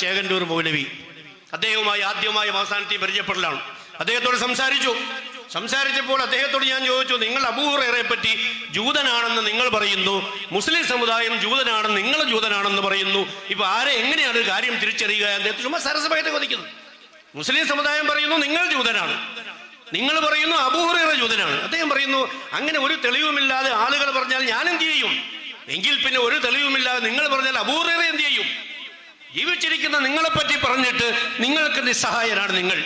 ചേകണ്ടൂർ മൗലവി. അദ്ദേഹവുമായി ആദ്യമായി അവസാനത്തെയും പരിചയപ്പെടലാണ്. അദ്ദേഹത്തോട് സംസാരിച്ചു. സംസാരിച്ചപ്പോൾ അദ്ദേഹത്തോട് ഞാൻ ചോദിച്ചു നിങ്ങൾ അബൂഹുറേറെ പറ്റി ജൂതനാണെന്ന് നിങ്ങൾ പറയുന്നു. മുസ്ലിം സമുദായം ജൂതനാണെന്ന് നിങ്ങൾ ജൂതനാണെന്ന് പറയുന്നു. ഇപ്പൊ ആരെ എങ്ങനെയാണ് ഒരു കാര്യം തിരിച്ചറിയുക? അദ്ദേഹത്തെ ചുമ്മാ സരസമായിട്ട് കൊതിക്കുന്നു. മുസ്ലിം സമുദായം പറയുന്നു നിങ്ങൾ ജൂതനാണ്. നിങ്ങൾ പറയുന്നു അബൂഹുറേറെ ജൂതനാണ്. അദ്ദേഹം പറയുന്നു അങ്ങനെ ഒരു തെളിവുമില്ലാതെ ആളുകൾ പറഞ്ഞാൽ ഞാൻ എന്ത് ചെയ്യും? എങ്കിൽ പിന്നെ ഒരു തെളിവുമില്ലാതെ നിങ്ങൾ പറഞ്ഞാൽ അബൂഹുറേറെ എന്ത് ചെയ്യും? ജീവിച്ചിരിക്കുന്ന നിങ്ങളെപ്പറ്റി പറഞ്ഞിട്ട് നിങ്ങൾക്ക് നിസ്സഹായനാണ് നിങ്ങൾ.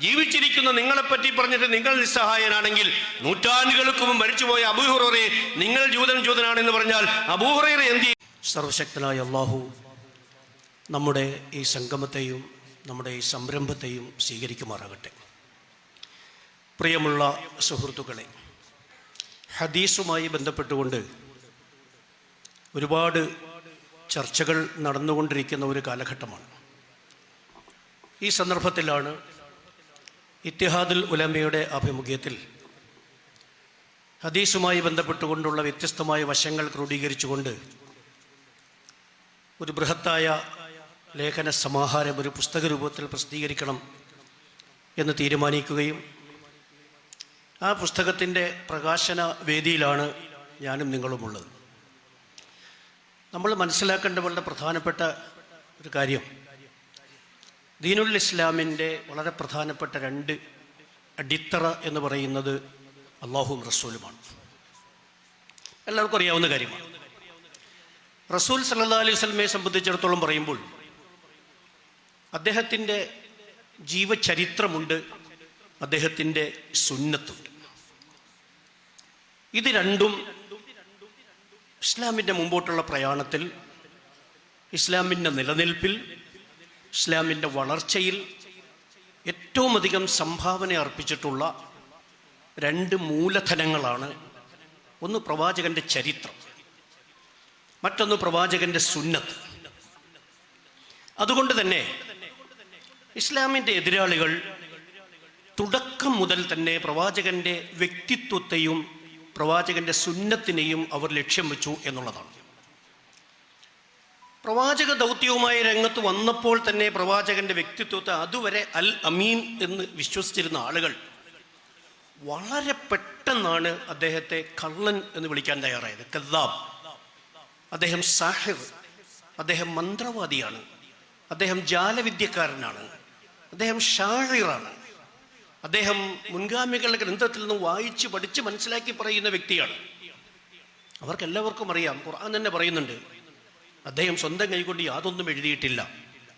ജീവിച്ചിരിക്കുന്ന നിങ്ങളെപ്പറ്റി പറഞ്ഞിട്ട് നിങ്ങൾ നിസ്സഹായനാണെങ്കിൽ നൂറ്റാണ്ടുകൾക്ക് മുമ്പ് മരിച്ചുപോയ അബൂഹുറയെ നിങ്ങൾ ജൂതൻ ജൂതനാണെന്ന് പറഞ്ഞാൽ അബൂഹുറയെ എന്ത് സർവശക്തനായ അള്ളാഹു നമ്മുടെ ഈ സംഗമത്തെയും നമ്മുടെ ഈ സംരംഭത്തെയും സ്വീകരിക്കുമാറാകട്ടെ. പ്രിയമുള്ള സുഹൃത്തുക്കളെ ഹദീസുമായി ബന്ധപ്പെട്ടുകൊണ്ട് ഒരുപാട് ചർച്ചകൾ നടന്നുകൊണ്ടിരിക്കുന്ന ഒരു കാലഘട്ടമാണ്. ഈ സന്ദർഭത്തിലാണ് ഇത്തിഹാദുൽ ഉലമയുടെ ആഭിമുഖ്യത്തിൽ ഹദീസുമായി ബന്ധപ്പെട്ടുകൊണ്ടുള്ള വ്യത്യസ്തമായ വശങ്ങൾ ക്രോഡീകരിച്ചുകൊണ്ട് ഒരു ബൃഹത്തായ ലേഖന സമാഹാരം ഒരു പുസ്തക രൂപത്തിൽ പ്രസിദ്ധീകരിക്കണം എന്ന് തീരുമാനിക്കുകയും ആ പുസ്തകത്തിന്റെ പ്രകാശന വേദിയിലാണ് ഞാനും നിങ്ങളുമുള്ളത്. നമ്മൾ മനസ്സിലാക്കേണ്ട വളരെ പ്രധാനപ്പെട്ട ഒരു കാര്യം. ദീനുൽ ഇസ്ലാമിന്റെ വളരെ പ്രധാനപ്പെട്ട രണ്ട് അടിത്തറ എന്ന് പറയുന്നത് അള്ളാഹും റസൂലുമാണ്. എല്ലാവർക്കും അറിയാവുന്ന കാര്യമാണ്. റസൂൽ സല്ലാ അലൈഹി സ്വലമയെ സംബന്ധിച്ചിടത്തോളം പറയുമ്പോൾ അദ്ദേഹത്തിന്റെ ജീവചരിത്രമുണ്ട് അദ്ദേഹത്തിന്റെ സുന്നത്തുണ്ട്. ഇത് രണ്ടും ഇസ്ലാമിന്റെ മുമ്പോട്ടുള്ള പ്രയാണത്തിൽ ഇസ്ലാമിന്റെ നിലനിൽപ്പിൽ ഇസ്ലാമിന്റെ വളർച്ചയിൽ ഏറ്റവും അധികം സംഭാവന അർപ്പിച്ചിട്ടുള്ള രണ്ട് മൂലധനങ്ങളാണ്. ഒന്ന് പ്രവാചകന്റെ ചരിത്രം മറ്റൊന്ന് പ്രവാചകന്റെ സുന്നത്ത്. അതുകൊണ്ട് തന്നെ ഇസ്ലാമിന്റെ എതിരാളികൾ തുടക്കം മുതൽ തന്നെ പ്രവാചകന്റെ വ്യക്തിത്വത്തെയും പ്രവാചകന്റെ സുന്നത്തിനെയും അവർ ലക്ഷ്യം വെച്ചു എന്നുള്ളതാണ്. പ്രവാചക ദൗത്യവുമായി രംഗത്ത് വന്നപ്പോൾ തന്നെ പ്രവാചകന്റെ വ്യക്തിത്വത്തെ അതുവരെ അൽ അമീൻ എന്ന് വിശ്വസിച്ചിരുന്ന ആളുകൾ വളരെ പെട്ടെന്നാണ് അദ്ദേഹത്തെ കള്ളൻ എന്ന് വിളിക്കാൻ തയ്യാറായത്. കദ്ദാബ്. അദ്ദേഹം സാഹിർ. അദ്ദേഹം മന്ത്രവാദിയാണ്. അദ്ദേഹം ജാലവിദ്യക്കാരനാണ്. അദ്ദേഹം ഷാഹിറാണ് അദ്ദേഹം മുൻഗാമികളുടെ ഗ്രന്ഥത്തിൽ നിന്ന് വായിച്ച് പഠിച്ച് മനസ്സിലാക്കി പറയുന്ന വ്യക്തിയാണ്. അവർക്ക് എല്ലാവർക്കും അറിയാം ഖുർആൻ തന്നെ പറയുന്നുണ്ട് അദ്ദേഹം സ്വന്തം കൈകൊണ്ട് യാതൊന്നും എഴുതിയിട്ടില്ല.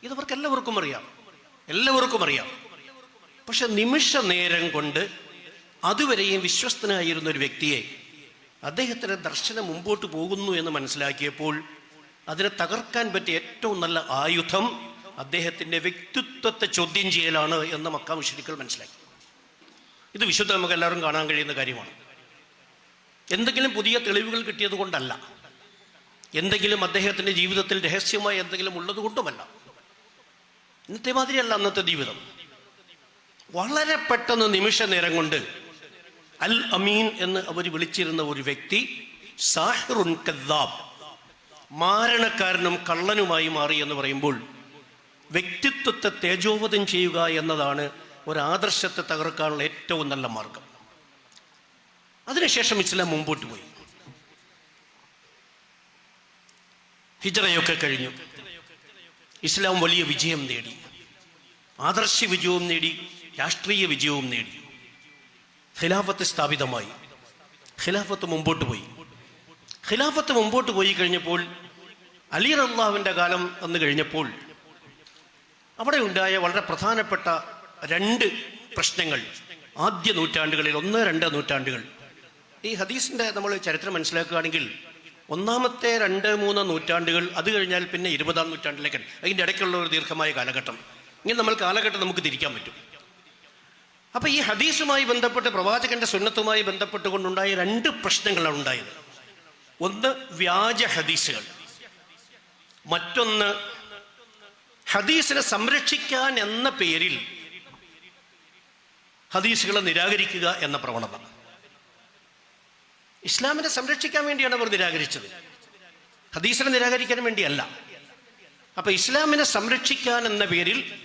ഇതവർക്ക് എല്ലാവർക്കും അറിയാം എല്ലാവർക്കും അറിയാം. പക്ഷെ നിമിഷ നേരം കൊണ്ട് അതുവരെയും വിശ്വസ്തനായിരുന്ന ഒരു വ്യക്തിയെ അദ്ദേഹത്തിന്റെ ദർശനം മുമ്പോട്ട് പോകുന്നു എന്ന് മനസ്സിലാക്കിയപ്പോൾ അതിനെ തകർക്കാൻ പറ്റിയ ഏറ്റവും നല്ല ആയുധം അദ്ദേഹത്തിന്റെ വ്യക്തിത്വത്തെ ചോദ്യം ചെയ്യലാണ് എന്ന് മക്കാമുഷരിക്കൾ മനസ്സിലാക്കി. ഇത് വിശുദ്ധ നമുക്ക് എല്ലാവരും കാണാൻ കഴിയുന്ന കാര്യമാണ്. എന്തെങ്കിലും പുതിയ തെളിവുകൾ കിട്ടിയത് കൊണ്ടല്ല. എന്തെങ്കിലും അദ്ദേഹത്തിന്റെ ജീവിതത്തിൽ രഹസ്യമായി എന്തെങ്കിലും ഉള്ളത് കൊണ്ടുമല്ല. ഇന്നത്തെ മാതിരിയല്ല അന്നത്തെ ജീവിതം. വളരെ പെട്ടെന്ന് നിമിഷ നേരം കൊണ്ട് അൽ അമീൻ എന്ന് അവർ വിളിച്ചിരുന്ന ഒരു വ്യക്തി സാഹിറുൻ കദ്ദാബ് മാരണക്കാരനും കള്ളനുമായി മാറി എന്ന് പറയുമ്പോൾ വ്യക്തിത്വത്തെ തേജോവധം ചെയ്യുക എന്നതാണ് ഒരു ആദർശത്തെ തകർക്കാനുള്ള ഏറ്റവും നല്ല മാർഗം. അതിനുശേഷം ഇസ്ലാം മുമ്പോട്ട് പോയി. ഹിജറയൊക്കെ കഴിഞ്ഞു. ഇസ്ലാം വലിയ വിജയം നേടി. ആദർശ വിജയവും നേടി രാഷ്ട്രീയ വിജയവും നേടി. ഖിലാഫത്ത് സ്ഥാപിതമായി. ഖിലാഫത്ത് മുമ്പോട്ട് പോയി. ഖിലാഫത്ത് മുമ്പോട്ട് പോയി കഴിഞ്ഞപ്പോൾ അലി റല്ലാവിന്റെ കാലം വന്നു കഴിഞ്ഞപ്പോൾ അവിടെ ഉണ്ടായ വളരെ പ്രധാനപ്പെട്ട രണ്ട് പ്രശ്നങ്ങൾ. ആദ്യ നൂറ്റാണ്ടുകളിൽ ഒന്ന് രണ്ട് നൂറ്റാണ്ടുകൾ. ഈ ഹദീസിന്റെ നമ്മൾ ചരിത്രം മനസ്സിലാക്കുകയാണെങ്കിൽ ഒന്നാമത്തെ രണ്ട് മൂന്ന് നൂറ്റാണ്ടുകൾ അത് കഴിഞ്ഞാൽ പിന്നെ ഇരുപതാം നൂറ്റാണ്ടിലേക്ക് അതിന്റെ ഇടയ്ക്കുള്ള ഒരു ദീർഘമായ കാലഘട്ടം. ഇങ്ങനെ നമ്മൾ കാലഘട്ടം നമുക്ക് തിരിക്കാൻ പറ്റും. അപ്പൊ ഈ ഹദീസുമായി ബന്ധപ്പെട്ട് പ്രവാചകന്റെ സുന്നത്തുമായി ബന്ധപ്പെട്ടുകൊണ്ടുണ്ടായ രണ്ട് പ്രശ്നങ്ങളാണ് ഉണ്ടായത്. ഒന്ന് വ്യാജ ഹദീസുകൾ. മറ്റൊന്ന് ഹദീസിനെ സംരക്ഷിക്കാൻ എന്ന പേരിൽ ഹദീസുകളെ നിരാകരിക്കുക എന്ന പ്രവണത. ഇസ്ലാമിനെ സംരക്ഷിക്കാൻ വേണ്ടിയാണ് അവർ നിരാകരിച്ചത്. ഹദീസിനെ നിരാകരിക്കാൻ വേണ്ടിയല്ല. അപ്പൊ ഇസ്ലാമിനെ സംരക്ഷിക്കാൻ എന്ന പേരിൽ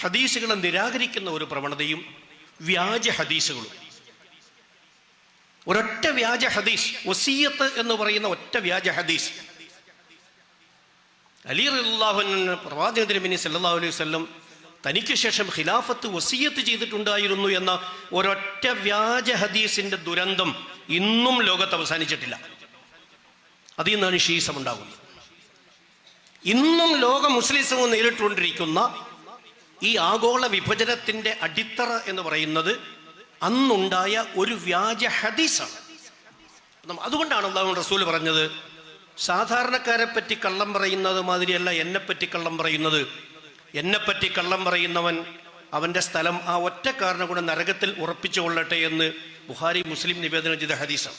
ഹദീസുകളെ നിരാകരിക്കുന്ന ഒരു പ്രവണതയും വ്യാജ ഹദീസുകളും. ഒരൊറ്റ വ്യാജ ഹദീസ് വസീയത്ത് എന്ന് പറയുന്ന ഒറ്റ വ്യാജ ഹദീസ്. അലി റഹുല്ലാഹുവിന് പ്രവാചകൻ മിനി സല്ലാ അലൈഹി വല്ലം തനിക്ക് ശേഷം ഖിലാഫത്ത് വസീയത്ത് ചെയ്തിട്ടുണ്ടായിരുന്നു എന്ന ഒരൊറ്റ വ്യാജ ഹദീസിന്റെ ദുരന്തം ഇന്നും ലോകത്ത് അവസാനിച്ചിട്ടില്ല. അതിൽ നിന്നാണ് ഷീസം ഉണ്ടാകുന്നത്. ഇന്നും ലോക മുസ്ലിസവും നേരിട്ടുകൊണ്ടിരിക്കുന്ന ഈ ആഗോള വിഭജനത്തിന്റെ അടിത്തറ എന്ന് പറയുന്നത് അന്നുണ്ടായ ഒരു വ്യാജ ഹദീസാണ്. അതുകൊണ്ടാണ് അള്ളാഹു റസൂൽ പറഞ്ഞത് സാധാരണക്കാരെ പറ്റി കള്ളം പറയുന്നത് മാതിരിയല്ല എന്നെ പറ്റി കള്ളം പറയുന്നത് എന്നെപ്പറ്റി കള്ളം പറയുന്നവൻ അവന്റെ സ്ഥലം ആ ഒറ്റ കാരണം കൊണ്ട് നരകത്തിൽ ഉറപ്പിച്ചു കൊള്ളട്ടെ എന്ന് ബുഹാരി മുസ്ലിം നിവേദനം ചെയ്ത ഹദീസാണ്.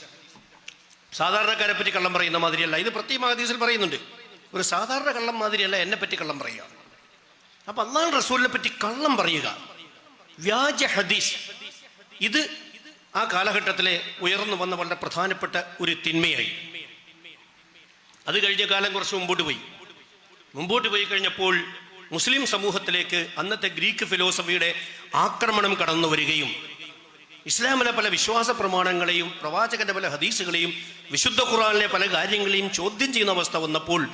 സാധാരണക്കാരെ പറ്റി കള്ളം പറയുന്ന മാതിരിയല്ല. ഇത് പ്രത്യേക ഹദീസിൽ പറയുന്നുണ്ട്. ഒരു സാധാരണ കള്ളം മാതിരിയല്ല എന്നെ പറ്റി കള്ളം പറയുക. അപ്പൊ അന്നാൾ റസൂലിനെ പറ്റി കള്ളം പറയുക. വ്യാജ ഹദീസ്. ഇത് ആ കാലഘട്ടത്തിലെ ഉയർന്നു വന്ന വളരെ പ്രധാനപ്പെട്ട ഒരു തിന്മയായി. അത് കഴിഞ്ഞ കാലം കുറച്ച് മുമ്പോട്ട് പോയി. മുമ്പോട്ട് പോയി കഴിഞ്ഞപ്പോൾ മുസ്ലിം സമൂഹത്തിലേക്ക് അന്നത്തെ ഗ്രീക്ക് ഫിലോസഫിയുടെ ആക്രമണം കടന്നു വരികയും ഇസ്ലാമിലെ പല വിശ്വാസ പ്രമാണങ്ങളെയും പ്രവാചകന്റെ പല ഹദീസുകളെയും വിശുദ്ധ ഖുറാനിലെ പല കാര്യങ്ങളെയും ചോദ്യം ചെയ്യുന്ന അവസ്ഥ വന്നപ്പോൾ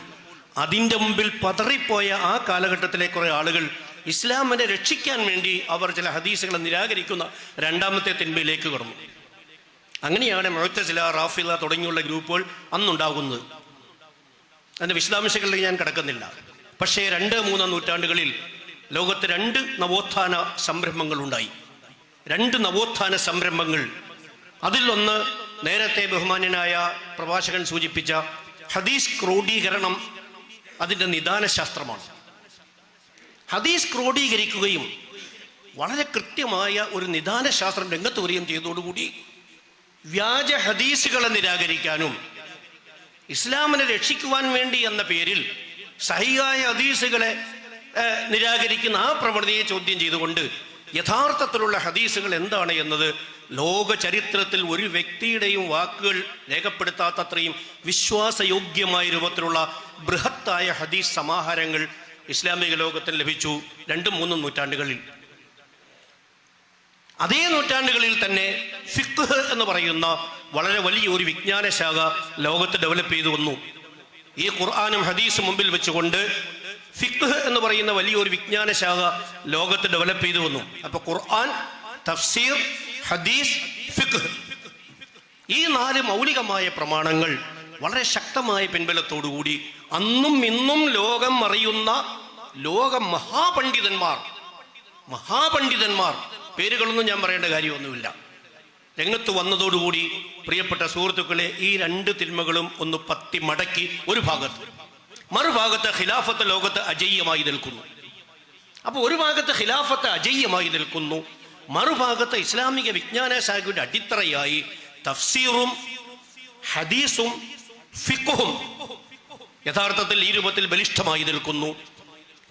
അതിന്റെ മുമ്പിൽ പതറിപ്പോയ ആ കാലഘട്ടത്തിലെ കുറേ ആളുകൾ ഇസ്ലാമിനെ രക്ഷിക്കാൻ വേണ്ടി അവർ ചില ഹദീസുകളെ നിരാകരിക്കുന്ന രണ്ടാമത്തെ തിന്മയിലേക്ക് കടന്നു. അങ്ങനെയാണ് മുഴത്തസില റാഫില തുടങ്ങിയുള്ള ഗ്രൂപ്പുകൾ അന്നുണ്ടാകുന്നത്. അതിന്റെ വിശദാംശങ്ങളിലേക്ക് ഞാൻ കിടക്കുന്നില്ല. പക്ഷേ രണ്ട് മൂന്നാം നൂറ്റാണ്ടുകളിൽ ലോകത്ത് രണ്ട് നവോത്ഥാന സംരംഭങ്ങൾ ഉണ്ടായി രണ്ട് നവോത്ഥാന സംരംഭങ്ങൾ. അതിലൊന്ന് നേരത്തെ ബഹുമാന്യനായ പ്രഭാഷകൻ സൂചിപ്പിച്ച ഹദീസ് ക്രോഡീകരണം അതിന്റെ നിദാന ശാസ്ത്രമാണ് ഹദീസ് ക്രോഡീകരിക്കുകയും വളരെ കൃത്യമായ ഒരു നിദാന ശാസ്ത്രം രംഗത്ത് വരികയും ചെയ്തതോടുകൂടി വ്യാജ ഹദീസുകളെ നിരാകരിക്കാനും ഇസ്ലാമിനെ രക്ഷിക്കുവാൻ വേണ്ടി എന്ന പേരിൽ സഹിയായ ഹദീസുകളെ നിരാകരിക്കുന്ന ആ പ്രവണതയെ ചോദ്യം ചെയ്തുകൊണ്ട് യഥാർത്ഥത്തിലുള്ള ഹദീസുകൾ എന്താണ് എന്നത് ലോക ചരിത്രത്തിൽ ഒരു വ്യക്തിയുടെയും വാക്കുകൾ രേഖപ്പെടുത്താത്തത്രയും വിശ്വാസയോഗ്യമായ രൂപത്തിലുള്ള ബൃഹത്തായ ഹദീസ് സമാഹാരങ്ങൾ ഇസ്ലാമിക ലോകത്തിൽ ലഭിച്ചു രണ്ടും മൂന്നും നൂറ്റാണ്ടുകളിൽ. അതേ നൂറ്റാണ്ടുകളിൽ തന്നെ ഫിഖ് എന്ന് പറയുന്ന വളരെ വലിയ ഒരു വിജ്ഞാനശാഖ ലോകത്ത് ഡെവലപ്പ് ചെയ്തു വന്നു. ഈ ഖുർആാനും ഹദീസും മുമ്പിൽ വെച്ചുകൊണ്ട് ഫിഖ് എന്ന് പറയുന്ന വലിയൊരു വിജ്ഞാന ശാഖ ലോകത്ത് ഡെവലപ്പ് ചെയ്തു വന്നു. അപ്പൊ ഖുർആൻ തഫ്സീർ ഹദീസ് ഫിഖ്. ഈ നാല് മൗലികമായ പ്രമാണങ്ങൾ വളരെ ശക്തമായ പിൻബലത്തോടുകൂടി അന്നും ഇന്നും ലോകം അറിയുന്ന ലോക മഹാപണ്ഡിതന്മാർ മഹാപണ്ഡിതന്മാർ പേരുകളൊന്നും ഞാൻ പറയേണ്ട കാര്യമൊന്നുമില്ല. രംഗത്ത് വന്നതോടുകൂടി പ്രിയപ്പെട്ട സുഹൃത്തുക്കളെ ഈ രണ്ട് തിന്മകളും ഒന്ന് പത്തി മടക്കി ഒരു ഭാഗത്ത്. മറുഭാഗത്ത് ഖിലാഫത്ത് ലോകത്ത് അജയ്യമായി നിൽക്കുന്നു. അപ്പോൾ ഒരു ഭാഗത്ത് ഖിലാഫത്ത് അജയ്യമായി നിൽക്കുന്നു മറുഭാഗത്ത് ഇസ്ലാമിക വിജ്ഞാന ശാഖയുടെ അടിത്തറയായി തഫ്സീറും ഹദീസും ഫിക്കുഹും യഥാർത്ഥത്തിൽ ഈ രൂപത്തിൽ ബലിഷ്ഠമായി നിൽക്കുന്നു.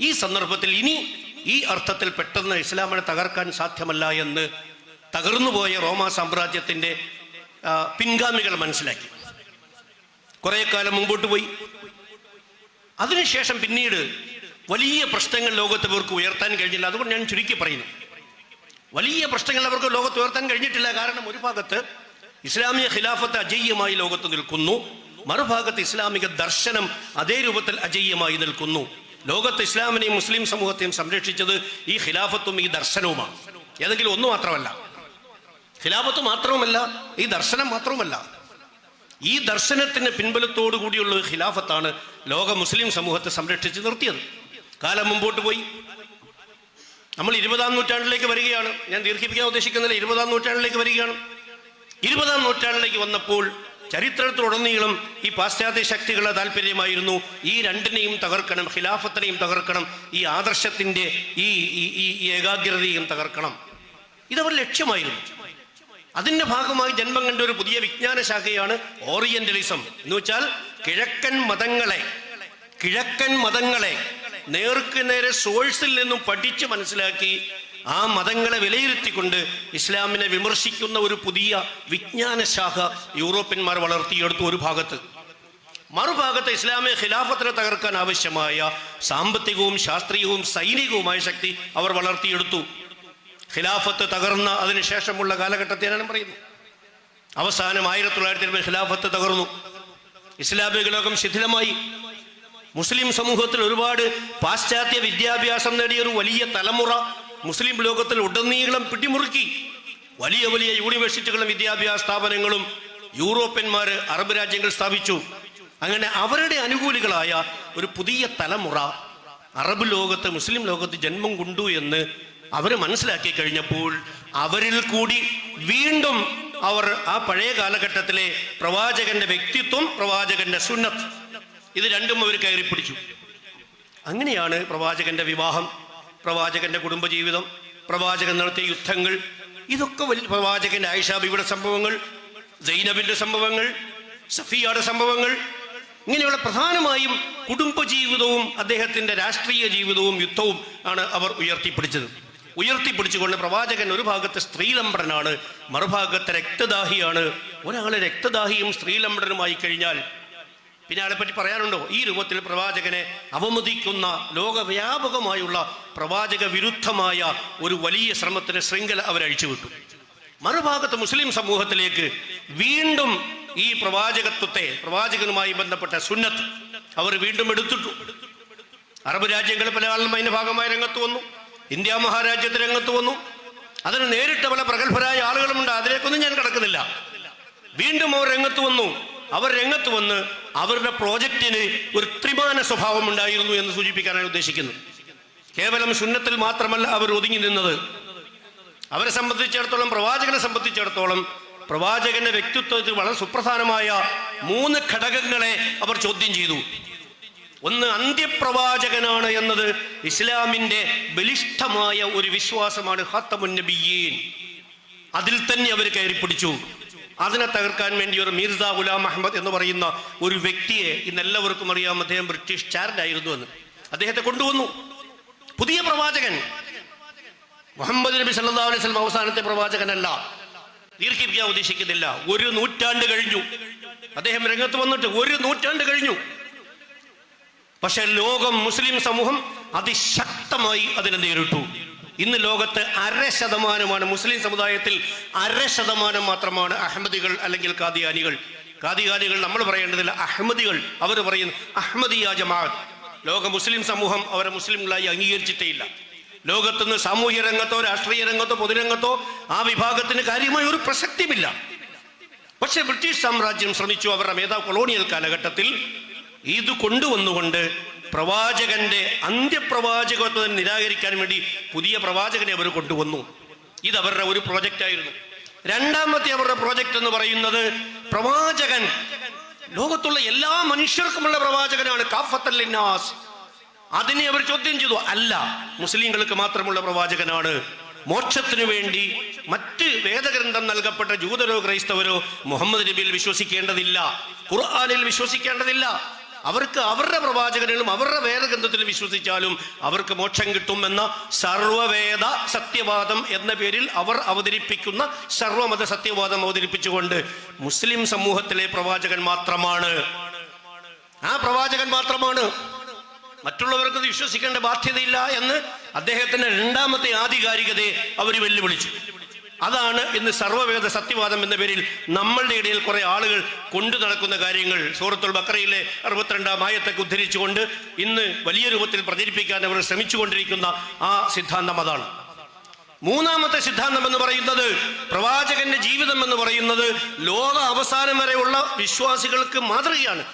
ഈ സന്ദർഭത്തിൽ ഇനി ഈ അർത്ഥത്തിൽ പെട്ടെന്ന് ഇസ്ലാമിനെ തകർക്കാൻ സാധ്യമല്ല എന്ന് തകർന്നുപോയ റോമാ സാമ്രാജ്യത്തിന്റെ പിൻഗാമികൾ മനസ്സിലാക്കി. കുറേ കാലം മുമ്പോട്ട് പോയി. അതിനുശേഷം പിന്നീട് വലിയ പ്രശ്നങ്ങൾ ലോകത്ത് അവർക്ക് ഉയർത്താൻ കഴിഞ്ഞില്ല. അതുകൊണ്ട് ഞാൻ ചുരുക്കി പറയുന്നു. വലിയ പ്രശ്നങ്ങൾ അവർക്ക് ലോകത്ത് ഉയർത്താൻ കഴിഞ്ഞിട്ടില്ല. കാരണം ഒരു ഭാഗത്ത് ഇസ്ലാമിക ഖിലാഫത്ത് അജയ്യമായി ലോകത്ത് നിൽക്കുന്നു. മറുഭാഗത്ത് ഇസ്ലാമിക ദർശനം അതേ രൂപത്തിൽ അജയ്യമായി നിൽക്കുന്നു. ലോകത്ത് ഇസ്ലാമിനെയും മുസ്ലിം സമൂഹത്തെയും സംരക്ഷിച്ചത് ഈ ഖിലാഫത്തും ഈ ദർശനവുമാണ്. ഏതെങ്കിലും ഒന്ന് മാത്രമല്ല. ഖിലാഫത്ത് മാത്രവുമല്ല ഈ ദർശനം മാത്രവുമല്ല. ഈ ദർശനത്തിന് പിൻബലത്തോടു കൂടിയുള്ള ഖിലാഫത്താണ് ലോക മുസ്ലിം സമൂഹത്തെ സംരക്ഷിച്ച് നിർത്തിയത്. കാലം മുമ്പോട്ട് പോയി. നമ്മൾ ഇരുപതാം നൂറ്റാണ്ടിലേക്ക് വരികയാണ്. ഞാൻ ദീർഘിപ്പിക്കാൻ ഉദ്ദേശിക്കുന്നില്ല. ഇരുപതാം നൂറ്റാണ്ടിലേക്ക് വരികയാണ്. ഇരുപതാം നൂറ്റാണ്ടിലേക്ക് വന്നപ്പോൾ ചരിത്രത്തിലുടനീളം ഈ പാശ്ചാത്യ ശക്തികളുടെ താല്പര്യമായിരുന്നു. ഈ രണ്ടിനെയും തകർക്കണം ഖിലാഫത്തിനെയും തകർക്കണം ഈ ഈ- ഈ ഈ ഏകാഗ്രതയും തകർക്കണം. ഇതവർ ലക്ഷ്യമായിരുന്നു. അതിന്റെ ഭാഗമായി ജന്മം കണ്ട ഒരു പുതിയ വിജ്ഞാന ശാഖയാണ് ഓറിയന്റലിസം. എന്ന് വെച്ചാൽ കിഴക്കൻ മതങ്ങളെ കിഴക്കൻ മതങ്ങളെ നേർക്ക് നേരെ സോഴ്സിൽ നിന്നും പഠിച്ച് മനസ്സിലാക്കി ആ മതങ്ങളെ വിലയിരുത്തിക്കൊണ്ട് ഇസ്ലാമിനെ വിമർശിക്കുന്ന ഒരു പുതിയ വിജ്ഞാന ശാഖ യൂറോപ്യന്മാർ വളർത്തിയെടുത്തു ഒരു ഭാഗത്ത്. മറുഭാഗത്ത് ഇസ്ലാമിക ഖിലാഫത്തിനെ തകർക്കാൻ ആവശ്യമായ സാമ്പത്തികവും ശാസ്ത്രീയവും സൈനികവുമായ ശക്തി അവർ വളർത്തിയെടുത്തു. ഖിലാഫത്ത് തകർന്ന അതിനുശേഷമുള്ള കാലഘട്ടത്തെയാണ് പറയുന്നു. അവസാനം ആയിരത്തി തൊള്ളായിരത്തി എഴുപത് ഖിലാഫത്ത് തകർന്നു. ഇസ്ലാമിക ലോകം ശിഥിലമായി. മുസ്ലിം സമൂഹത്തിൽ ഒരുപാട് പാശ്ചാത്യ വിദ്യാഭ്യാസം നേടിയ ഒരു വലിയ തലമുറ മുസ്ലിം ലോകത്തിൽ ഉടനീളം പിടിമുറുക്കി. വലിയ വലിയ യൂണിവേഴ്സിറ്റികളും വിദ്യാഭ്യാസ സ്ഥാപനങ്ങളും യൂറോപ്യന്മാര് അറബ് രാജ്യങ്ങൾ സ്ഥാപിച്ചു. അങ്ങനെ അവരുടെ അനുകൂലികളായ ഒരു പുതിയ തലമുറ അറബ് ലോകത്ത് മുസ്ലിം ലോകത്ത് ജന്മം കൊണ്ടു എന്ന് അവർ മനസ്സിലാക്കി കഴിഞ്ഞപ്പോൾ അവരിൽ കൂടി വീണ്ടും അവർ ആ പഴയ കാലഘട്ടത്തിലെ പ്രവാചകന്റെ വ്യക്തിത്വം പ്രവാചകന്റെ സുന്നത്ത്. ഇത് രണ്ടും അവർ കയറി പിടിച്ചു. അങ്ങനെയാണ് പ്രവാചകന്റെ വിവാഹം പ്രവാചകന്റെ കുടുംബജീവിതം പ്രവാചകൻ നടത്തിയ യുദ്ധങ്ങൾ. ഇതൊക്കെ വലിയ പ്രവാചകന്റെ ആയിഷാബിയുടെ സംഭവങ്ങൾ ജൈനബിന്റെ സംഭവങ്ങൾ സഫിയയുടെ സംഭവങ്ങൾ. ഇങ്ങനെയുള്ള പ്രധാനമായും കുടുംബജീവിതവും അദ്ദേഹത്തിന്റെ രാഷ്ട്രീയ ജീവിതവും യുദ്ധവും ആണ് അവർ ഉയർത്തിപ്പിടിച്ചത്. ഉയർത്തിപ്പിടിച്ചുകൊണ്ട് പ്രവാചകൻ ഒരു ഭാഗത്ത് സ്ത്രീലംബടനാണ് മറുഭാഗത്ത് രക്തദാഹിയാണ്. ഒരാൾ രക്തദാഹിയും സ്ത്രീലംബടനുമായി കഴിഞ്ഞാൽ പിന്നെ ആളെ പറ്റി പറയാനുണ്ടോ? ഈ രൂപത്തിൽ പ്രവാചകനെ അവമതിക്കുന്ന ലോകവ്യാപകമായുള്ള പ്രവാചക വിരുദ്ധമായ ഒരു വലിയ ശ്രമത്തിന് ശൃംഖല അവരഴിച്ചുവിട്ടു മറുഭാഗത്ത് മുസ്ലിം സമൂഹത്തിലേക്ക് വീണ്ടും ഈ പ്രവാചകത്വത്തെ പ്രവാചകനുമായി ബന്ധപ്പെട്ട സുന്നത്ത് അവർ വീണ്ടും എടുത്തിട്ടു. അറബ് രാജ്യങ്ങൾ പല ആളും അതിന്റെ ഭാഗമായി രംഗത്ത് വന്നു. ഇന്ത്യ മഹാരാജ്യത്ത് രംഗത്ത് വന്നു. അതിന് നേരിട്ട് പല പ്രഗത്ഭരായ ആളുകളുമുണ്ട്. അതിലേക്കൊന്നും ഞാൻ കിടക്കുന്നില്ല. വീണ്ടും അവർ രംഗത്ത് വന്നു. അവർ രംഗത്ത് വന്ന് അവരുടെ പ്രോജക്റ്റിന് ഒരു ത്രിമാന സ്വഭാവം ഉണ്ടായിരുന്നു എന്ന് സൂചിപ്പിക്കാനാണ് ഉദ്ദേശിക്കുന്നത് കേവലം ശുന്നത്തിൽ മാത്രമല്ല അവർ ഒതുങ്ങി നിന്നത്. അവരെ സംബന്ധിച്ചിടത്തോളം പ്രവാചകനെ സംബന്ധിച്ചിടത്തോളം പ്രവാചകന്റെ വ്യക്തിത്വത്തിൽ വളരെ സുപ്രധാനമായ മൂന്ന് ഘടകങ്ങളെ അവർ ചോദ്യം ചെയ്തു. ഒന്ന് അന്ത്യപ്രവാചകനാണ് എന്നത് ഇസ്ലാമിന്റെ ബലിഷ്ഠമായ ഒരു വിശ്വാസമാണ് ഹത്തമുന്നബിയീൻ നബിയീൻ. അതിൽ തന്നെ അവർ കയറി പിടിച്ചു. അതിനെ തകർക്കാൻ വേണ്ടി ഒരു മീർസ ഗുലാം അഹമ്മദ് എന്ന് പറയുന്ന ഒരു വ്യക്തിയെ ഇന്ന് എല്ലാവർക്കും അറിയാം. അദ്ദേഹം ബ്രിട്ടീഷ് ചാരനായിരുന്നു എന്ന്. അദ്ദേഹത്തെ കൊണ്ടുവന്നു. പുതിയ പ്രവാചകൻ. മുഹമ്മദ് നബി സല്ലാ അലൈഹി സ്വലം അവസാനത്തെ പ്രവാചകനല്ല. ദീർഘിപ്പിക്കാൻ ഉദ്ദേശിക്കുന്നില്ല. ഒരു നൂറ്റാണ്ട് കഴിഞ്ഞു. അദ്ദേഹം രംഗത്ത് വന്നിട്ട് ഒരു നൂറ്റാണ്ട് കഴിഞ്ഞു. പക്ഷെ ലോകം മുസ്ലിം സമൂഹം അതിശക്തമായി അതിനെ നേരിട്ടു ഇന്ന് ലോകത്ത് അര ശതമാനമാണ് മുസ്ലിം സമുദായത്തിൽ അര ശതമാനം മാത്രമാണ് അഹമ്മദികൾ അല്ലെങ്കിൽ കാദിയാനികൾ കാദിയാനികൾ നമ്മൾ പറയേണ്ടതില്ല അഹമ്മദികൾ. അവർ പറയുന്നു അഹമ്മദിയ ജമാഅത്ത്. ലോക മുസ്ലിം സമൂഹം അവരെ മുസ്ലിങ്ങളായി അംഗീകരിച്ചിട്ടേ ഇല്ല. ലോകത്തുനിന്ന് സാമൂഹ്യ രംഗത്തോ രാഷ്ട്രീയ രംഗത്തോ പൊതുരംഗത്തോ ആ വിഭാഗത്തിന് കാര്യമായ ഒരു പ്രസക്തിയുമില്ല. പക്ഷെ ബ്രിട്ടീഷ് സാമ്രാജ്യം ശ്രമിച്ചു. അവരുടെ മേധാവ് കൊളോണിയൽ കാലഘട്ടത്തിൽ ഇത് കൊണ്ടുവന്നുകൊണ്ട് പ്രവാചകന്റെ അന്ത്യപ്രവാചകത്വം നിരാകരിക്കാൻ വേണ്ടി പുതിയ പ്രവാചകനെ അവർ കൊണ്ടുവന്നു. ഇത് അവരുടെ ഒരു പ്രോജക്റ്റ് ആയിരുന്നു. രണ്ടാമത്തെ അവരുടെ പ്രോജക്റ്റ് എന്ന് പറയുന്നത് പ്രവാചകൻ. ലോകത്തുള്ള എല്ലാ മനുഷ്യർക്കുമുള്ള പ്രവാചകനാണ് കാഫത്തല്ലിന്നാസ് അതിനെ അവർ ചോദ്യം ചെയ്തു. അല്ല മുസ്ലിങ്ങൾക്ക് മാത്രമുള്ള പ്രവാചകനാണ്. മോക്ഷത്തിനു വേണ്ടി മറ്റ് വേദഗ്രന്ഥം നൽകപ്പെട്ട ജൂതരോ ക്രൈസ്തവരോ മുഹമ്മദ് നബിയിൽ വിശ്വസിക്കേണ്ടതില്ല. ഖുർആാനിൽ വിശ്വസിക്കേണ്ടതില്ല. അവർക്ക് അവരുടെ പ്രവാചകനിലും അവരുടെ വേദഗ്രന്ഥത്തിലും വിശ്വസിച്ചാലും അവർക്ക് മോക്ഷം കിട്ടുമെന്ന സർവവേദ സത്യവാദം എന്ന പേരിൽ അവർ അവതരിപ്പിക്കുന്ന സർവമത സത്യവാദം അവതരിപ്പിച്ചുകൊണ്ട് മുസ്ലിം സമൂഹത്തിലെ പ്രവാചകൻ മാത്രമാണ്. ആ പ്രവാചകൻ മാത്രമാണ്. മറ്റുള്ളവർക്ക് വിശ്വസിക്കേണ്ട ബാധ്യതയില്ല എന്ന് അദ്ദേഹത്തിന്റെ രണ്ടാമത്തെ ആധികാരികതയെ അവർ വെല്ലുവിളിച്ചു. അതാണ് ഇന്ന് സർവവേദ സത്യവാദം എന്ന പേരിൽ നമ്മളുടെ ഇടയിൽ കുറെ ആളുകൾ കൊണ്ടു നടക്കുന്ന കാര്യങ്ങൾ. സൂറത്തുൽ ബക്കറയിലെ അറുപത്തിരണ്ടാം ആയത്തൊക്കെ ഉദ്ധരിച്ചുകൊണ്ട് ഇന്ന് വലിയ രൂപത്തിൽ പ്രചരിപ്പിക്കാൻ അവർ ശ്രമിച്ചുകൊണ്ടിരിക്കുന്ന ആ സിദ്ധാന്തം അതാണ്. മൂന്നാമത്തെ സിദ്ധാന്തം എന്ന് പറയുന്നത് പ്രവാചകന്റെ ജീവിതം എന്ന് പറയുന്നത് ലോക അവസാനം വരെയുള്ള വിശ്വാസികൾക്ക് മാതൃകയാണ്.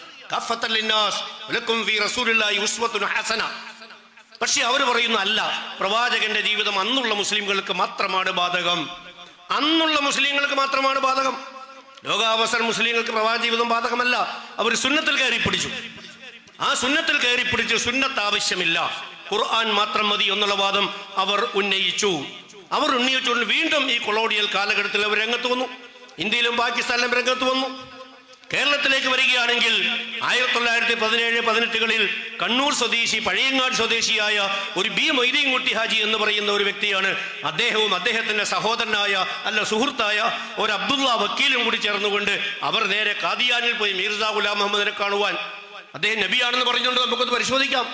പക്ഷെ അവർ പറയുന്നു അല്ല പ്രവാചകന്റെ ജീവിതം അന്നുള്ള മുസ്ലിംകൾക്ക് മാത്രമാണ് ബാധകം. അന്നുള്ള മുസ്ലിങ്ങൾക്ക് മാത്രമാണ് ബാധകം. ലോകാവസരം മുസ്ലിങ്ങൾക്ക് പ്രവാചക ജീവിതം ബാധകമല്ല. അവർ സുന്നത്തിൽ കയറി പിടിച്ചു. ആ സുന്നത്തിൽ കയറി പിടിച്ച് സുന്നത്ത് ആവശ്യമില്ല. ഖുർആൻ മാത്രം മതി എന്നുള്ള വാദം അവർ ഉന്നയിച്ചു. അവർ ഉന്നയിച്ചുകൊണ്ട് വീണ്ടും ഈ കൊളോണിയൽ കാലഘട്ടത്തിൽ അവർ രംഗത്ത് വന്നു. ഇന്ത്യയിലും പാകിസ്ഥാനിലും രംഗത്ത് വന്നു. കേരളത്തിലേക്ക് വരികയാണെങ്കിൽ ആയിരത്തി തൊള്ളായിരത്തി പതിനേഴ് പതിനെട്ടുകളിൽ കണ്ണൂർ സ്വദേശി പഴയങ്ങാട് സ്വദേശിയായ ഒരു ബി മൊയ്തീൻകുട്ടി ഹാജി എന്ന് പറയുന്ന ഒരു വ്യക്തിയാണ് അദ്ദേഹവും അദ്ദേഹത്തിന്റെ സഹോദരനായ അല്ല സുഹൃത്തായ ഒരു അബ്ദുള്ള വക്കീലും കൂടി ചേർന്നുകൊണ്ട് അവർ നേരെ കാദിയാനിൽ പോയി മീർസ ഗുലാം മുഹമ്മദിനെ കാണുവാൻ. അദ്ദേഹം നബിയാണെന്ന് പറഞ്ഞുകൊണ്ട് നമുക്കൊന്ന് പരിശോധിക്കാം.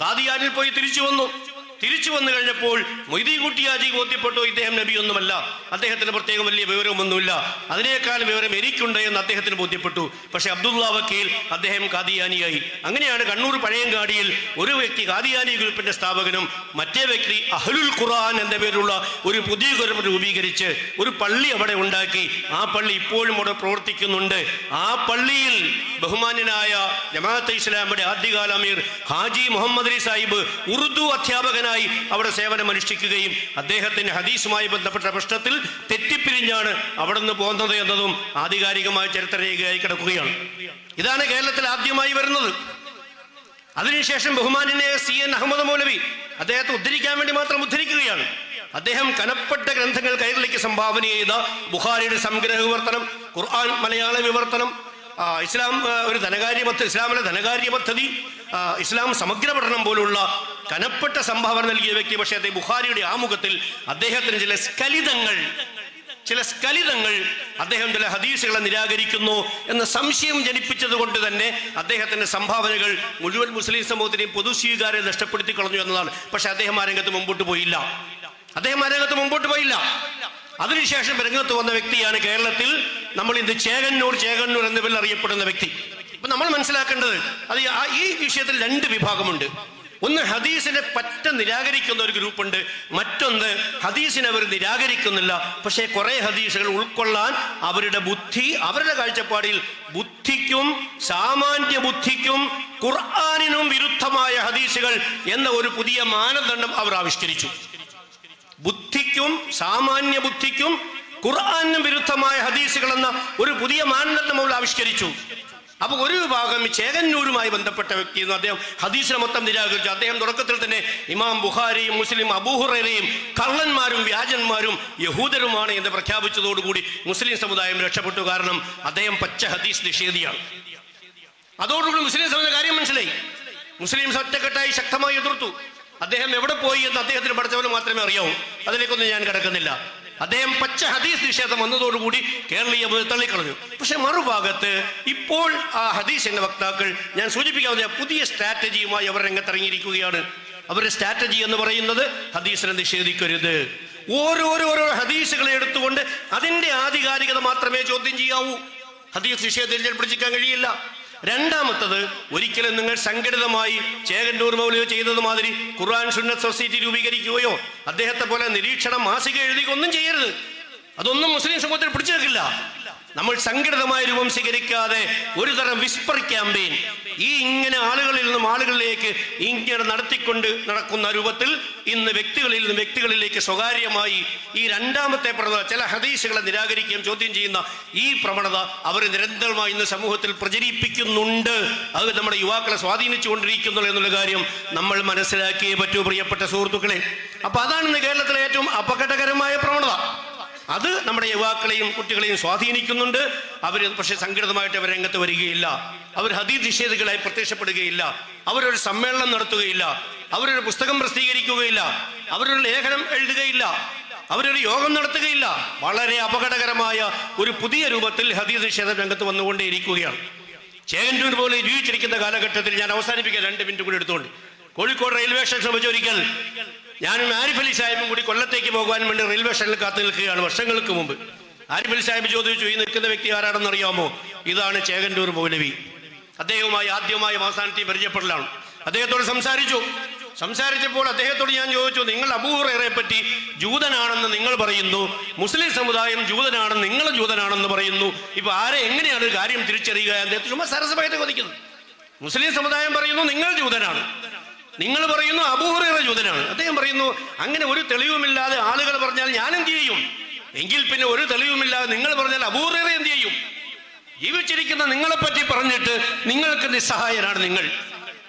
കാദിയാനിൽ പോയി തിരിച്ചു വന്നു. തിരിച്ചു വന്നു കഴിഞ്ഞപ്പോൾ മൊയ്തീൻ കുട്ടിയാജി ബോധ്യപ്പെട്ടു ഇദ്ദേഹം നബിയൊന്നുമല്ല. അദ്ദേഹത്തിന് പ്രത്യേകം വലിയ വിവരമൊന്നുമില്ല. അതിനേക്കാൾ വിവരം എനിക്കുണ്ട് എന്ന് അദ്ദേഹത്തിന് ബോധ്യപ്പെട്ടു. പക്ഷെ അബ്ദുള്ള വക്കീൽ അദ്ദേഹം കാദിയാനിയായി അങ്ങനെയാണ് കണ്ണൂർ പഴയങ്കാടിയിൽ ഒരു വ്യക്തി കാദിയാനി ഗ്രൂപ്പിന്റെ സ്ഥാപകനും മറ്റേ വ്യക്തി അഹ്ലുൽ ഖുർആൻ എന്ന പേരുള്ള ഒരു പുതിയ ഗ്രൂപ്പ് രൂപീകരിച്ച് ഒരു പള്ളി അവിടെ ഉണ്ടാക്കി. ആ പള്ളി ഇപ്പോഴും അവിടെ പ്രവർത്തിക്കുന്നുണ്ട്. ആ പള്ളിയിൽ ബഹുമാന്യനായ ജമാഅത്ത് ഇസ്ലാമിയുടെ ആദ്യകാല അമീർ ഹാജി മുഹമ്മദ് അലി സാഹിബ് ഉറുദു അധ്യാപകനായി അവിടെ സേവനം അനുഷ്ഠിക്കുകയും അദ്ദേഹത്തിന്റെ ഹദീസുമായി ബന്ധപ്പെട്ട പ്രശ്നത്തിൽ തെറ്റിപ്പിരിഞ്ഞാണ് അവിടെ നിന്ന് പോകുന്നത് എന്നതും ആധികാരികമായ ചരിത്രരേഖയായി കിടക്കുകയാണ്. ഇതാണ് കേരളത്തിൽ ആദ്യമായി വരുന്നത്. അതിനുശേഷം ബഹുമാനായ സി എൻ അഹമ്മദ് മൗലവി അദ്ദേഹത്തെ ഉദ്ധരിക്കാൻ വേണ്ടി മാത്രം ഉദ്ധരിക്കുകയാണ്. അദ്ദേഹം കനപ്പെട്ട ഗ്രന്ഥങ്ങൾ കൈരളിക്ക് സംഭാവന ചെയ്ത ബുഖാരിയുടെ സംഗ്രഹ വിവർത്തനം ഖുർആൻ മലയാള വിവർത്തനം ഇസ്ലാം ഒരു ധനകാര്യ പദ്ധതി ഇസ്ലാമിലെ ധനകാര്യ പദ്ധതി ഇസ്ലാം സമഗ്ര പഠനം പോലുള്ള കനപ്പെട്ട സംഭാവന നൽകിയ വ്യക്തി പക്ഷേ അദ്ദേഹം ബുഹാരിയുടെ ആമുഖത്തിൽ അദ്ദേഹത്തിന് ചില സ്കലിതങ്ങൾ ചില സ്കലിതങ്ങൾ അദ്ദേഹം ചില ഹദീസുകളെ നിരാകരിക്കുന്നു എന്ന സംശയം ജനിപ്പിച്ചത് കൊണ്ട് തന്നെ അദ്ദേഹത്തിന്റെ സംഭാവനകൾ മുഴുവൻ മുസ്ലിം സമൂഹത്തിനെയും പൊതുസ്വീകാരം നഷ്ടപ്പെടുത്തി കളഞ്ഞു എന്നതാണ്. പക്ഷെ അദ്ദേഹം ആ രംഗത്ത് മുമ്പോട്ട് പോയില്ല. അദ്ദേഹം ആ രംഗത്ത് മുമ്പോട്ട് പോയില്ല. അതിനുശേഷം രംഗത്ത് വന്ന വ്യക്തിയാണ് കേരളത്തിൽ നമ്മൾ ഇന്ന് ചേകന്നൂർ ചേകന്നൂർ എന്ന പേരിൽ അറിയപ്പെടുന്ന വ്യക്തി. അപ്പൊ നമ്മൾ മനസ്സിലാക്കേണ്ടത് അത് ഈ വിഷയത്തിൽ രണ്ട് വിഭാഗമുണ്ട്. ഒന്ന് ഹദീസിനെ പറ്റ നിരാകരിക്കുന്ന ഒരു ഗ്രൂപ്പുണ്ട്. മറ്റൊന്ന് ഹദീസിനെ അവർ നിരാകരിക്കുന്നില്ല. പക്ഷേ കുറേ ഹദീസുകൾ ഉൾക്കൊള്ളാൻ അവരുടെ ബുദ്ധി അവരുടെ കാഴ്ചപ്പാടിൽ ബുദ്ധിക്കും സാമാന്യ ബുദ്ധിക്കും ഖുർആാനിനും വിരുദ്ധമായ ഹദീസുകൾ എന്ന ഒരു പുതിയ മാനദണ്ഡം അവർ ആവിഷ്കരിച്ചു. ബുദ്ധിക്കും സാമാന്യ ബുദ്ധിക്കും ഖുർആാനിനും വിരുദ്ധമായ ഹദീസുകൾ എന്ന ഒരു പുതിയ മാനദണ്ഡം അവൾ ആവിഷ്കരിച്ചു. അപ്പൊ ഒരു വിഭാഗം ചേകന്നൂരുമായി ബന്ധപ്പെട്ട വ്യക്തി എന്ന് അദ്ദേഹം ഹദീസിനെ മൊത്തം നിരാകരിച്ചു. അദ്ദേഹം തുടക്കത്തിൽ തന്നെ ഇമാം ബുഹാരിയും മുസ്ലിം അബൂഹുറയും കള്ളന്മാരും വ്യാജന്മാരും യഹൂദരുമാണ് എന്ന് പ്രഖ്യാപിച്ചതോടുകൂടി മുസ്ലിം സമുദായം രക്ഷപ്പെട്ടു. കാരണം അദ്ദേഹം പച്ച ഹദീസ് നിഷേധിയാണ്. അതോടുകൂടി മുസ്ലിം സമുദായ കാര്യം മനസ്സിലായി. മുസ്ലിം ഒറ്റക്കെട്ടായി ശക്തമായി എതിർത്തു. അദ്ദേഹം എവിടെ പോയി എന്ന് അദ്ദേഹത്തിന് പഠിച്ചവന് മാത്രമേ അറിയാവൂ. അതിലേക്കൊന്നും ഞാൻ കിടക്കുന്നില്ല. അദ്ദേഹം പച്ച ഹദീസ് നിഷേധം വന്നതോടുകൂടി കേരളീയ തള്ളിക്കളഞ്ഞു. പക്ഷെ മറുഭാഗത്ത് ഇപ്പോൾ ആ ഹദീസിന്റെ വക്താക്കൾ ഞാൻ സൂചിപ്പിക്കാവുന്ന പുതിയ സ്ട്രാറ്റജിയുമായി അവർ രംഗത്തിറങ്ങിയിരിക്കുകയാണ്. അവരുടെ സ്ട്രാറ്റജി എന്ന് പറയുന്നത് ഹദീസിനെ നിഷേധിക്കരുത്. ഓരോരോരോ ഹദീസുകളെ എടുത്തുകൊണ്ട് അതിന്റെ ആധികാരികത മാത്രമേ ചോദ്യം ചെയ്യാവൂ. ഹദീസ് നിഷേധത്തിൽ പിടിച്ചിക്കാൻ കഴിയില്ല. രണ്ടാമത്തത് ഒരിക്കലും നിങ്ങൾ സംഘടിതമായി ചേകന്നൂർ മൗലിയോ ചെയ്തത് മാതിരി ഖുർആൻ സുന്നത്ത് സൊസൈറ്റി രൂപീകരിക്കുകയോ അദ്ദേഹത്തെ പോലെ നിരീക്ഷണം മാസിക എഴുതുകയോ ഒന്നും ചെയ്യരുത്. അതൊന്നും മുസ്ലിം സമൂഹത്തിൽ പിടിച്ചു നിൽക്കില്ല നമ്മൾ സംഘടിതമായ രൂപം സ്വീകരിക്കാതെ ഒരു തരം വിസ്പർ ക്യാമ്പയിൻ ഈ ഇങ്ങനെ ആളുകളിൽ നിന്നും ആളുകളിലേക്ക് ഇങ്ങനെ നടത്തിക്കൊണ്ട് നടക്കുന്ന രൂപത്തിൽ ഇന്ന് വ്യക്തികളിൽ നിന്നും വ്യക്തികളിലേക്ക് സ്വകാര്യമായി ഈ രണ്ടാമത്തെ പ്രവണത ചില ഹദീസുകളെ നിരാകരിക്കുകയും ചോദ്യം ചെയ്യുന്ന ഈ പ്രവണത അവർ നിരന്തരമായി ഇന്ന് സമൂഹത്തിൽ പ്രചരിപ്പിക്കുന്നുണ്ട്. അത് നമ്മുടെ യുവാക്കളെ സ്വാധീനിച്ചുകൊണ്ടിരിക്കുന്നു എന്നുള്ള കാര്യം നമ്മൾ മനസ്സിലാക്കിയേ പറ്റൂ പ്രിയപ്പെട്ട സുഹൃത്തുക്കളെ. അപ്പൊ അതാണ് ഇന്ന് കേരളത്തിലെ ഏറ്റവും അപകടകരമായ പ്രവണത. അത് നമ്മുടെ യുവാക്കളെയും കുട്ടികളെയും സ്വാധീനിക്കുന്നുണ്ട്. അവർ പക്ഷേ സംഘടിതമായിട്ട് അവർ രംഗത്ത് വരികയില്ല. അവർ ഹദീദ് നിഷേധികളായി പ്രത്യക്ഷപ്പെടുകയില്ല. അവരൊരു സമ്മേളനം നടത്തുകയില്ല. അവരൊരു പുസ്തകം പ്രസിദ്ധീകരിക്കുകയില്ല. അവരൊരു ലേഖനം എഴുതുകയില്ല. അവരൊരു യോഗം നടത്തുകയില്ല. വളരെ അപകടകരമായ ഒരു പുതിയ രൂപത്തിൽ ഹദീദ് നിഷേധം രംഗത്ത് വന്നുകൊണ്ടേയിരിക്കുകയാണ്. ചേകന്നൂർ പോലെ ജീവിച്ചിരിക്കുന്ന കാലഘട്ടത്തിൽ ഞാൻ അവസാനിപ്പിക്കാൻ രണ്ട് മിനിറ്റ് കൂടി എടുത്തുകൊണ്ട്. കോഴിക്കോട് റെയിൽവേ സ്റ്റേഷൻ ഒരിക്കൽ ഞാനും ആരിഫ് അലി സാഹിബും കൂടി കൊല്ലത്തേക്ക് പോകാൻ വേണ്ടി റെയിൽവേ സ്റ്റേഷനിൽ കാത്തു നിൽക്കുകയാണ് വർഷങ്ങൾക്ക് മുമ്പ്. ആരിഫ് അലി സാഹിബ് ചോദിച്ചു ഈ നിൽക്കുന്ന വ്യക്തി ആരാണെന്ന് അറിയാമോ? ഇതാണ് ചേകന്നൂർ മൗലവി. അദ്ദേഹവുമായി ആദ്യമായി അവസാനത്തെ പരിചയപ്പെടലാണ്. അദ്ദേഹത്തോട് സംസാരിച്ചു. സംസാരിച്ചപ്പോൾ അദ്ദേഹത്തോട് ഞാൻ ചോദിച്ചു നിങ്ങൾ അബൂറേറെ പറ്റി ജൂതനാണെന്ന് നിങ്ങൾ പറയുന്നു. മുസ്ലിം സമുദായം ജൂതനാണെന്ന് നിങ്ങൾ ജൂതനാണെന്ന് പറയുന്നു. ഇപ്പൊ ആരെ എങ്ങനെയാണ് ഒരു കാര്യം തിരിച്ചറിയുക? അദ്ദേഹത്തെ ചുമ്മാ സരസമായിട്ട് കൊതിക്കുന്നു. മുസ്ലിം സമുദായം പറയുന്നു നിങ്ങൾ ജൂതനാണ്. നിങ്ങൾ പറയുന്നു അബൂഹുറ ജൂതനാണ്. അദ്ദേഹം പറയുന്നു അങ്ങനെ ഒരു തെളിവുമില്ലാതെ ആളുകൾ പറഞ്ഞാൽ ഞാൻ എന്ത് ചെയ്യും? എങ്കിൽ പിന്നെ ഒരു തെളിവുമില്ലാതെ നിങ്ങൾ പറഞ്ഞാൽ അബൂഹറ എന്ത് ചെയ്യും? ജീവിച്ചിരിക്കുന്ന നിങ്ങളെപ്പറ്റി പറഞ്ഞിട്ട് നിങ്ങൾക്ക് നിസ്സഹായനാണ് നിങ്ങൾ.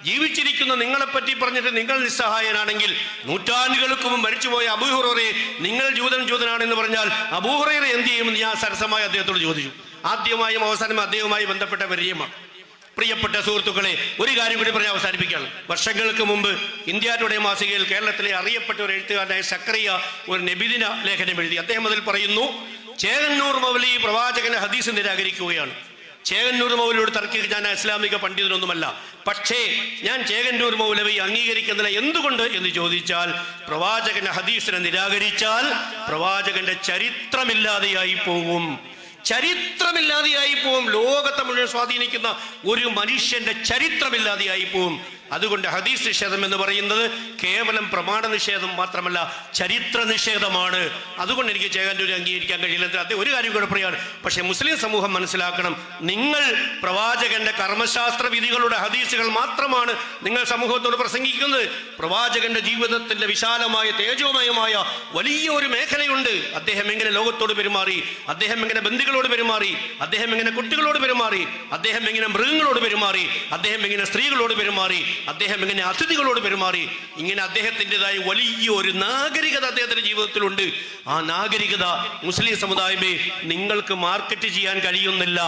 ജീവിച്ചിരിക്കുന്ന നിങ്ങളെപ്പറ്റി പറഞ്ഞിട്ട് നിങ്ങൾ നിസ്സഹായനാണെങ്കിൽ നൂറ്റാണ്ടുകൾക്ക് മുമ്പ് മരിച്ചുപോയ അബൂഹുറയെ നിങ്ങൾ ജൂതൻ ജൂതനാണെന്ന് പറഞ്ഞാൽ അബൂഹുറയെ എന്ത് ചെയ്യുമെന്ന് ഞാൻ സരസമായി അദ്ദേഹത്തോട് ചോദിച്ചു. ആദ്യമായും അവസാനം അദ്ദേഹവുമായി ബന്ധപ്പെട്ട പരിചയമാണ്. പ്രിയപ്പെട്ട സുഹൃത്തുക്കളെ ഒരു കാര്യം കൂടി പറഞ്ഞ് അവസാനിപ്പിക്കുകയാണ്. വർഷങ്ങൾക്ക് മുമ്പ് ഇന്ത്യ ടുഡേ മാസികയിൽ കേരളത്തിലെ അറിയപ്പെട്ട ഒരു എഴുത്തുകാരനായ സക്രിയ ഒരു നബിദിന ലേഖനം എഴുതി. അദ്ദേഹം അതിൽ പറയുന്നു ചേകന്നൂർ മൗലി പ്രവാചകനെ ഹദീസ് നിരാകരിക്കുകയാണ്. ചേകന്നൂർ മൗലിയോട് തർക്കിക്ക് ഞാൻ ഇസ്ലാമിക പണ്ഡിതനൊന്നുമല്ല. പക്ഷേ ഞാൻ ചേകന്നൂർ മൗലവി അംഗീകരിക്കുന്നില്ല. എന്തുകൊണ്ട്? എന്ന് ചോദിച്ചാൽ പ്രവാചകന്റെ ഹദീസിനെ നിരാകരിച്ചാൽ പ്രവാചകന്റെ ചരിത്രമില്ലാതെയായി പോകും. ചരിത്രമില്ലാതെയായി പോവും. ലോകത്തെ മുഴുവൻ സ്വാധീനിക്കുന്ന ഒരു മനുഷ്യന്റെ ചരിത്രമില്ലാതെയായി പോവും. അതുകൊണ്ട് ഹദീസ് നിഷേധം എന്ന് പറയുന്നത് കേവലം പ്രമാണ നിഷേധം മാത്രമല്ല ചരിത്ര നിഷേധമാണ്. അതുകൊണ്ട് എനിക്ക് ചേകാന്റെ അംഗീകരിക്കാൻ കഴിയില്ല. അദ്ദേഹം ഒരു കാര്യം കൂടെ പറയാണ് പക്ഷേ മുസ്ലിം സമൂഹം മനസ്സിലാക്കണം നിങ്ങൾ പ്രവാചകന്റെ കർമ്മശാസ്ത്ര വിധികളുടെ ഹദീസുകൾ മാത്രമാണ് നിങ്ങൾ സമൂഹത്തോട് പ്രസംഗിക്കുന്നത്. പ്രവാചകന്റെ ജീവിതത്തിന്റെ വിശാലമായ തേജോമയമായ വലിയ ഒരു മേഖലയുണ്ട്. അദ്ദേഹം എങ്ങനെ ലോകത്തോട് പെരുമാറി? അദ്ദേഹം എങ്ങനെ ബന്ധുക്കളോട് പെരുമാറി? അദ്ദേഹം എങ്ങനെ കുട്ടികളോട് പെരുമാറി? അദ്ദേഹം എങ്ങനെ മൃഗങ്ങളോട് പെരുമാറി? അദ്ദേഹം എങ്ങനെ സ്ത്രീകളോട് പെരുമാറി? അദ്ദേഹം ഇങ്ങനെ അതിഥികളോട് പെരുമാറി. ഇങ്ങനെ അദ്ദേഹത്തിന്റെതായ വലിയ ഒരു നാഗരികത അദ്ദേഹത്തിന്റെ ജീവിതത്തിലുണ്ട്. ആ നാഗരികത മുസ്ലിം സമുദായമേ നിങ്ങൾക്ക് മാർക്കറ്റ് ചെയ്യാൻ കഴിയുന്നില്ല.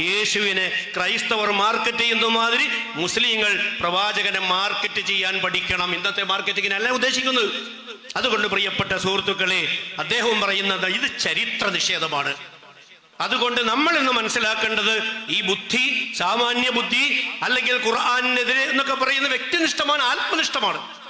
യേശുവിനെ ക്രൈസ്തവർ മാർക്കറ്റ് ചെയ്യുന്ന മാതിരി മുസ്ലിങ്ങൾ പ്രവാചകനെ മാർക്കറ്റ് ചെയ്യാൻ പഠിക്കണം. ഇന്നത്തെ മാർക്കറ്റിങ്ങിനല്ല ഉദ്ദേശിക്കുന്നത്. അതുകൊണ്ട് പ്രിയപ്പെട്ട സുഹൃത്തുക്കളെ അദ്ദേഹവും പറയുന്നത് ഇത് ചരിത്ര നിഷേധമാണ്. അതുകൊണ്ട് നമ്മൾ ഇന്ന് മനസ്സിലാക്കേണ്ടത് ഈ ബുദ്ധി സാമാന്യ ബുദ്ധി അല്ലെങ്കിൽ ഖുർആാനെതിരെ എന്നൊക്കെ പറയുന്ന വ്യക്തിനിഷ്ഠമാണ് ആത്മനിഷ്ഠമാണ്.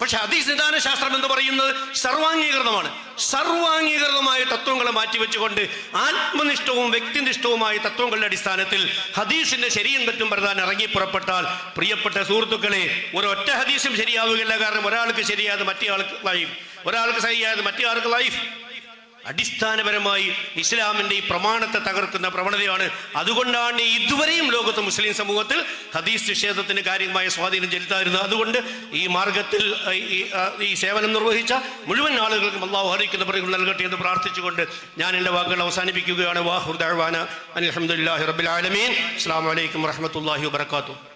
പക്ഷെ അതിസിദ്ധാന ശാസ്ത്രം എന്ന് പറയുന്നത് സർവാംഗീകൃതമാണ്. സർവാംഗീകൃതമായ തത്വങ്ങളെ മാറ്റിവെച്ചുകൊണ്ട് ആത്മനിഷ്ഠവും വ്യക്തിനിഷ്ഠവുമായ തത്വങ്ങളുടെ അടിസ്ഥാനത്തിൽ ഹദീസിന്റെ ശരിയും തെറ്റും പ്രധാൻ ഇറങ്ങി പുറപ്പെട്ടാൽ പ്രിയപ്പെട്ട സുഹൃത്തുക്കളെ ഒരൊറ്റ ഹദീസും ശരിയാവുകയില്ല. കാരണം ഒരാൾക്ക് ശരിയായത് മറ്റേ ആൾക്ക് ലൈഫ് ഒരാൾക്ക് ശരിയായത് മറ്റേ ആൾക്ക് ലൈഫ് അടിസ്ഥാനപരമായി ഇസ്ലാമിന്റെ ഈ പ്രമാണത്തെ തകർക്കുന്ന പ്രവണതയാണ്. അതുകൊണ്ടാണ് ഇതുവരെയും ലോകത്ത് മുസ്ലിം സമൂഹത്തിൽ ഹദീസ് നിഷേധത്തിന് കാര്യമായ സ്വാധീനം ചെലുത്താതിരുന്നത്. അതുകൊണ്ട് ഈ മാർഗത്തിൽ ഈ, സേവനം നിർവഹിച്ച മുഴുവൻ ആളുകൾക്കും അള്ളാഹു ഹരിക്കുന്ന പ്രതികൾ നൽകട്ടെ എന്ന് പ്രാർത്ഥിച്ചുകൊണ്ട് ഞാൻ എന്റെ വാക്കുകൾ അവസാനിപ്പിക്കുകയാണ്. വാഹുദാന അലഹമുല്ലാഹി റബ്ബിൽ ആലമീൻ. അസ്സാം വലൈക്കും വറഹമത്തല്ലാഹി വാത്തു